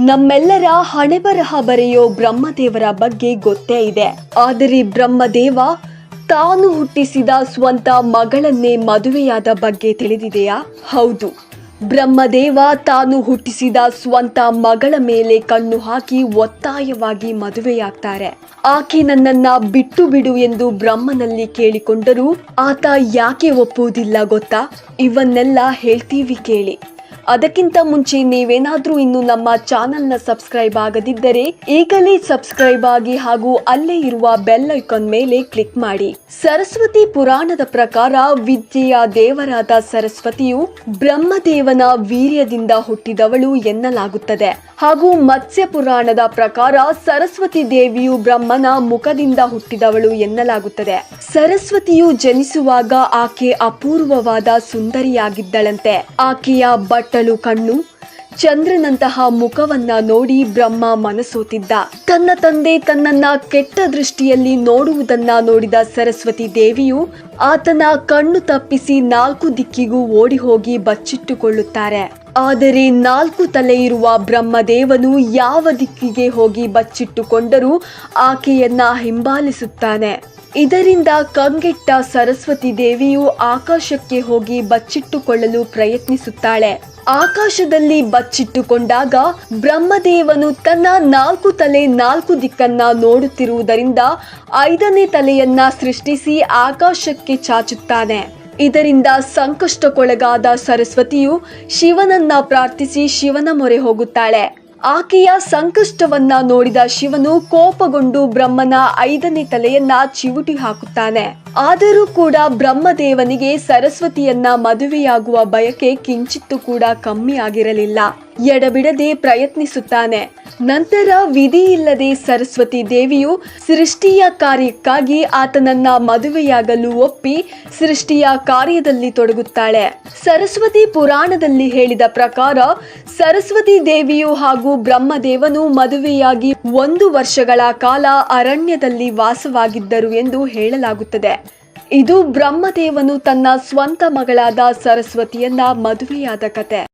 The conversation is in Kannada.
ನಮ್ಮೆಲ್ಲರ ಹಣೆಬರಹ ಬರೆಯೋ ಬ್ರಹ್ಮದೇವರ ಬಗ್ಗೆ ಗೊತ್ತೇ ಇದೆ. ಆದರೆ ಬ್ರಹ್ಮದೇವ ತಾನು ಹುಟ್ಟಿಸಿದ ಸ್ವಂತ ಮಗಳನ್ನೇ ಮದುವೆಯಾದ ಬಗ್ಗೆ ತಿಳಿದಿದೆಯಾ? ಹೌದು. ಬ್ರಹ್ಮದೇವ ತಾನು ಹುಟ್ಟಿಸಿದ ಸ್ವಂತ ಮಗಳ ಮೇಲೆ ಕಣ್ಣು ಹಾಕಿ ಒತ್ತಾಯವಾಗಿ ಮದುವೆಯಾಗ್ತಾರೆ. ಆಕೆ ನನ್ನನ್ನ ಬಿಟ್ಟು ಬಿಡು ಎಂದು ಬ್ರಹ್ಮನಲ್ಲಿ ಕೇಳಿಕೊಂಡರೂ ಆತ ಯಾಕೆ ಒಪ್ಪುವುದಿಲ್ಲ ಗೊತ್ತಾ? ಇವನ್ನೆಲ್ಲ ಹೇಳ್ತೀವಿ ಕೇಳಿ. ಅದಕ್ಕಿಂತ ಮುಂಚೆ ನೀವೇನಾದ್ರೂ ಇನ್ನು ನಮ್ಮ ಚಾನೆಲ್ನ ಸಬ್ಸ್ಕ್ರೈಬ್ ಆಗದಿದ್ದರೆ ಈಗಲೇ ಸಬ್ಸ್ಕ್ರೈಬ್ ಆಗಿ ಹಾಗೂ ಅಲ್ಲೇ ಇರುವ ಬೆಲ್ ಐಕಾನ್ ಮೇಲೆ ಕ್ಲಿಕ್ ಮಾಡಿ. ಸರಸ್ವತಿ ಪುರಾಣದ ಪ್ರಕಾರ ವಿದ್ಯೆಯ ದೇವರಾದ ಸರಸ್ವತಿಯು ಬ್ರಹ್ಮದೇವನ ವೀರ್ಯದಿಂದ ಹುಟ್ಟಿದವಳು ಎನ್ನಲಾಗುತ್ತದೆ. ಹಾಗೂ ಮತ್ಸ್ಯ ಪುರಾಣದ ಪ್ರಕಾರ ಸರಸ್ವತಿ ದೇವಿಯು ಬ್ರಹ್ಮನ ಮುಖದಿಂದ ಹುಟ್ಟಿದವಳು ಎನ್ನಲಾಗುತ್ತದೆ. ಸರಸ್ವತಿಯು ಜನಿಸುವಾಗ ಆಕೆ ಅಪೂರ್ವವಾದ ಸುಂದರಿಯಾಗಿದ್ದಳಂತೆ. ಆಕೆಯ ಬಟ್ಟಲು ಕಣ್ಣು. ಚಂದ್ರನಂತಹ ಮುಖವನ್ನ ನೋಡಿ ಬ್ರಹ್ಮ ಮನಸೋತಿದ್ದ. ತನ್ನ ತಂದೆ ತನ್ನನ್ನ ಕೆಟ್ಟ ದೃಷ್ಟಿಯಲ್ಲಿ ನೋಡುವುದನ್ನ ನೋಡಿದ ಸರಸ್ವತಿ ದೇವಿಯು ಆತನ ಕಣ್ಣು ತಪ್ಪಿಸಿ ನಾಲ್ಕು ದಿಕ್ಕಿಗೂ ಓಡಿ ಹೋಗಿ ಬಚ್ಚಿಟ್ಟುಕೊಳ್ಳುತ್ತಾರೆ. ಆದರೆ ನಾಲ್ಕು ತಲೆ ಇರುವ ಬ್ರಹ್ಮದೇವನು ಯಾವ ದಿಕ್ಕಿಗೆ ಹೋಗಿ ಬಚ್ಚಿಟ್ಟುಕೊಂಡರೂ ಆಕೆಯನ್ನ ಹಿಂಬಾಲಿಸುತ್ತಾನೆ. ಇದರಿಂದ ಕಂಗೆಟ್ಟ ಸರಸ್ವತಿ ದೇವಿಯು ಆಕಾಶಕ್ಕೆ ಹೋಗಿ ಬಚ್ಚಿಟ್ಟುಕೊಳ್ಳಲು ಪ್ರಯತ್ನಿಸುತ್ತಾಳೆ. ಆಕಾಶದಲ್ಲಿ ಬಚ್ಚಿಟ್ಟುಕೊಂಡಾಗ ಬ್ರಹ್ಮದೇವನು ತನ್ನ ನಾಲ್ಕು ತಲೆ ನಾಲ್ಕು ದಿಕ್ಕನ್ನ ನೋಡುತ್ತಿರುವುದರಿಂದ ಐದನೇ ತಲೆಯನ್ನ ಸೃಷ್ಟಿಸಿ ಆಕಾಶಕ್ಕೆ ಚಾಚುತ್ತಾನೆ. ಇದರಿಂದ ಸಂಕಷ್ಟಕ್ಕೊಳಗಾದ ಸರಸ್ವತಿಯು ಶಿವನನ್ನ ಪ್ರಾರ್ಥಿಸಿ ಶಿವನ ಮೊರೆ ಹೋಗುತ್ತಾಳೆ. ಆಕೆಯ ಸಂಕಷ್ಟವನ್ನ ನೋಡಿದ ಶಿವನು ಕೋಪಗೊಂಡು ಬ್ರಹ್ಮನ ಐದನೇ ತಲೆಯನ್ನ ಚಿವುಟಿ ಹಾಕುತ್ತಾನೆ. ಆದರೂ ಕೂಡ ಬ್ರಹ್ಮದೇವನಿಗೆ ಸರಸ್ವತಿಯನ್ನ ಮದುವೆಯಾಗುವ ಬಯಕೆ ಕಿಂಚಿತ್ತು ಕೂಡ ಕಮ್ಮಿ ಆಗಿರಲಿಲ್ಲ ಎಡಬಿಡದೆ ಪ್ರಯತ್ನಿಸುತ್ತಾನೆ. ನಂತರ ವಿಧಿ ಇಲ್ಲದೆ ಸರಸ್ವತಿ ದೇವಿಯು ಸೃಷ್ಟಿಯ ಕಾರ್ಯಕ್ಕಾಗಿ ಆತನನ್ನ ಮದುವೆಯಾಗಲು ಒಪ್ಪಿ ಸೃಷ್ಟಿಯ ಕಾರ್ಯದಲ್ಲಿ ತೊಡಗುತ್ತಾಳೆ. ಸರಸ್ವತಿ ಪುರಾಣದಲ್ಲಿ ಹೇಳಿದ ಪ್ರಕಾರ ಸರಸ್ವತಿ ದೇವಿಯು ಹಾಗೂ ಬ್ರಹ್ಮದೇವನು ಮದುವೆಯಾಗಿ ಒಂದು ವರ್ಷಗಳ ಕಾಲ ಅರಣ್ಯದಲ್ಲಿ ವಾಸವಾಗಿದ್ದರು ಎಂದು ಹೇಳಲಾಗುತ್ತದೆ. ಇದು ಬ್ರಹ್ಮದೇವನು ತನ್ನ ಸ್ವಂತ ಮಗಳಾದ ಸರಸ್ವತಿಯನ್ನ ಮದುವೆಯಾದ ಕತೆ.